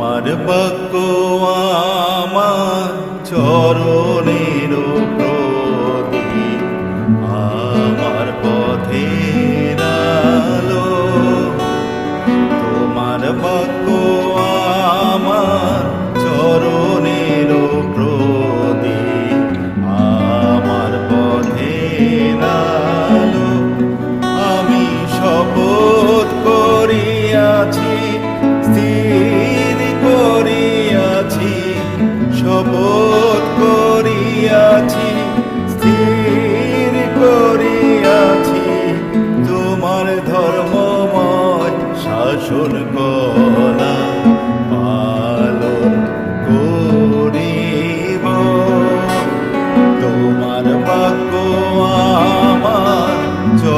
তোমার বাক্য আমার চরণের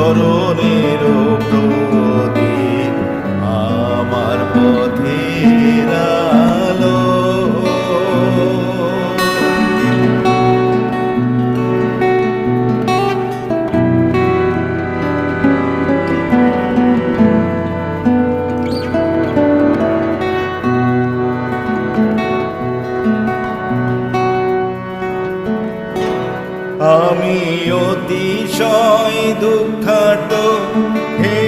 চরণের প্রদীপ আমি অতিশয় দুঃখার্ত। হে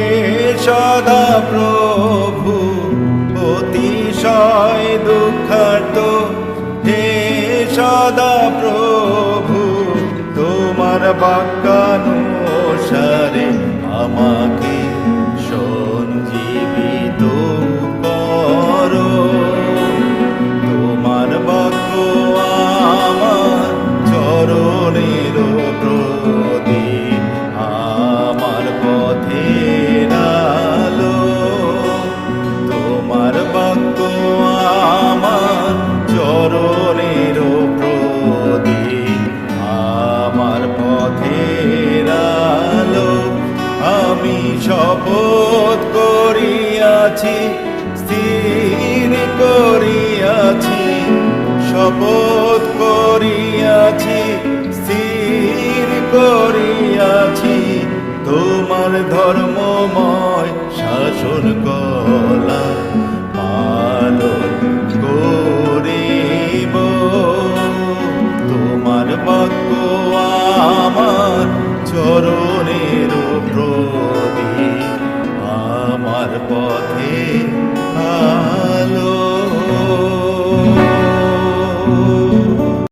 সদা প্রভু অতিশয় দুঃখার্ত। হে সদা প্রভু তোমার বাক্যানুসারে আমাকে পথের আমি শপথ করিয়াছি স্থির করিয়াছি শপথ করিয়াছি স্থির করিয়াছি তোমার ধর্মময়